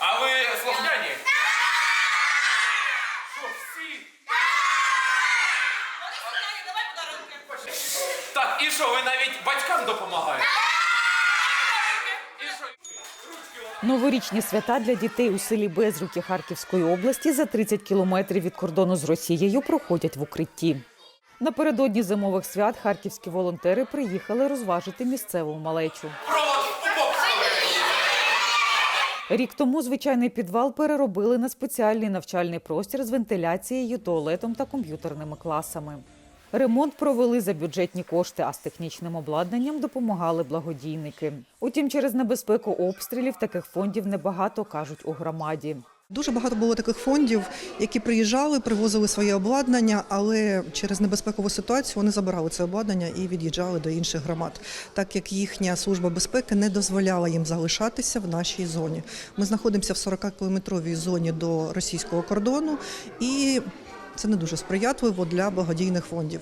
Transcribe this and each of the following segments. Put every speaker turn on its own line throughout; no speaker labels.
А ви слухняні? Що, всі? Так, і що, ви навіть батькам допомагаєте?
Новорічні свята для дітей у селі Безруки Харківської області за 30 кілометрів від кордону з Росією проходять в укритті. Напередодні зимових свят харківські волонтери приїхали розважити місцеву малечу. Рік тому звичайний підвал переробили на спеціальний навчальний простір з вентиляцією, туалетом та комп'ютерними класами. Ремонт провели за бюджетні кошти, а з технічним обладнанням допомагали благодійники. Утім, через небезпеку обстрілів таких фондів небагато кажуть у громаді.
Дуже багато було таких фондів, які приїжджали, привозили своє обладнання, але через небезпекову ситуацію вони забирали це обладнання і від'їжджали до інших громад, так як їхня служба безпеки не дозволяла їм залишатися в нашій зоні. Ми знаходимося в 40-кілометровій зоні до російського кордону, і це не дуже сприятливо для благодійних фондів.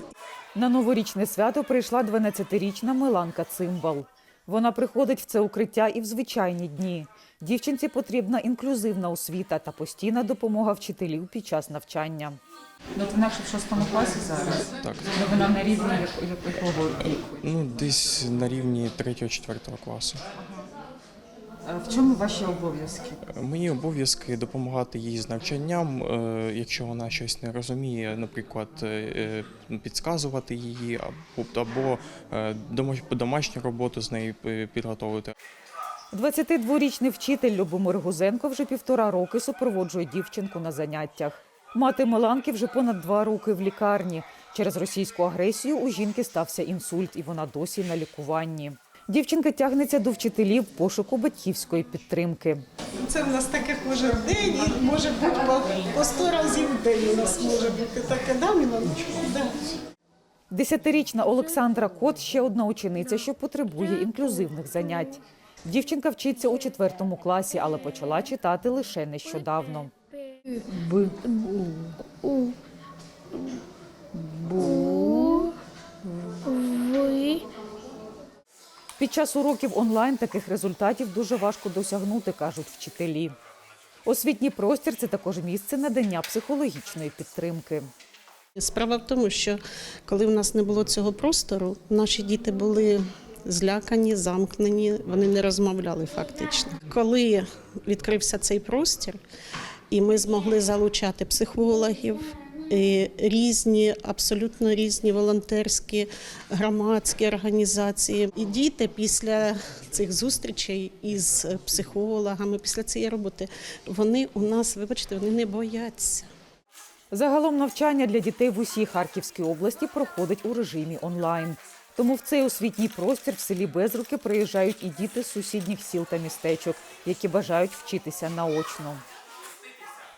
На новорічне свято прийшла 12-річна Миланка Цимбал. Вона приходить в це укриття і в звичайні дні. Дівчинці потрібна інклюзивна освіта та постійна допомога вчителів під час навчання. Ну, вона ще в шостому класі зараз.
Так,
Вона на рівні якого віку.
ну десь на рівні 3-4 класу.
В чому ваші обов'язки?
Мої обов'язки допомагати їй з навчанням, е, якщо вона щось не розуміє, наприклад, е, е, підказувати її або, е, домашню роботу з нею е, підготовити.
22-річний вчитель Любомир Гузенко вже півтора роки супроводжує дівчинку на заняттях. Мати Миланки вже понад два роки в лікарні. Через російську агресію у жінки стався інсульт, і вона досі на лікуванні. Дівчинка тягнеться до вчителів пошуку батьківської підтримки.
Це в нас таке кожен день, і може бути по, по 100 разів в день у нас може бути таке, да, Да.
Десятирічна Олександра Кот ще одна учениця, що потребує інклюзивних занять. Дівчинка вчиться у четвертому класі, але почала читати лише нещодавно. Б. Під час уроків онлайн таких результатів дуже важко досягнути, кажуть вчителі. Освітній простір це також місце надання психологічної підтримки.
Справа в тому, що коли в нас не було цього простору, наші діти були злякані, замкнені, вони не розмовляли фактично. Коли відкрився цей простір, і ми змогли залучати психологів. Е, Різні, абсолютно різні волонтерські громадські організації. І діти після цих зустрічей із психологами, після цієї роботи, вони у нас, вибачте, вони не бояться.
Загалом навчання для дітей в усій Харківській області проходить у режимі онлайн. Тому в цей освітній простір в селі Безруки приїжджають і діти з сусідніх сіл та містечок, які бажають вчитися наочно.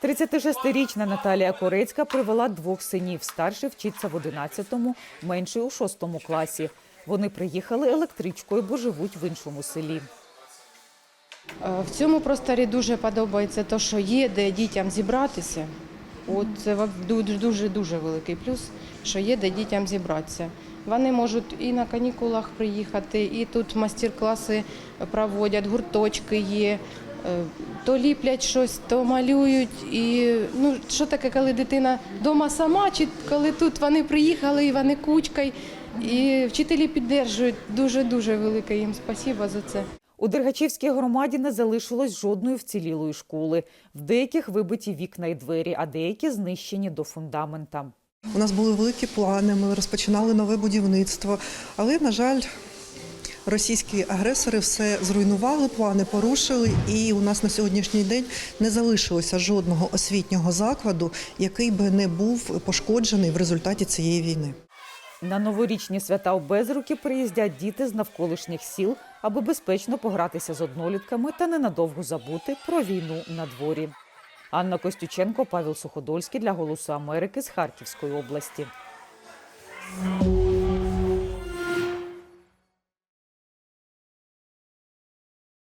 36-річна Наталія Корецька привела двох синів. Старший вчиться в 11-му, менший у 6-му класі. Вони приїхали електричкою, бо живуть в іншому селі.
Е, В цьому просторі дуже подобається те, що є де дітям зібратися. От це дуже дуже великий плюс, що є де дітям зібратися. Вони можуть і на канікулах приїхати, і тут майстер-класи проводять, гурточки є. Е, То ліплять щось, то малюють. І ну що таке, коли дитина вдома сама, чи коли тут вони приїхали і вони кучкою, і вчителі підтримують. Дуже дуже велике їм спасіба за це.
У Дергачівській громаді не залишилось жодної вцілілої школи. В деяких вибиті вікна і двері, а деякі знищені до фундамента.
У нас були великі плани, ми розпочинали нове будівництво, але, на жаль, російські агресори все зруйнували, плани порушили, і у нас на сьогоднішній день не залишилося жодного освітнього закладу, який би не був пошкоджений в результаті цієї війни.
На новорічні свята в Безруки приїздять діти з навколишніх сіл, аби безпечно погратися з однолітками та ненадовго забути про війну на дворі. Анна Костюченко, Павел Суходольський для Голосу Америки з Харківської області.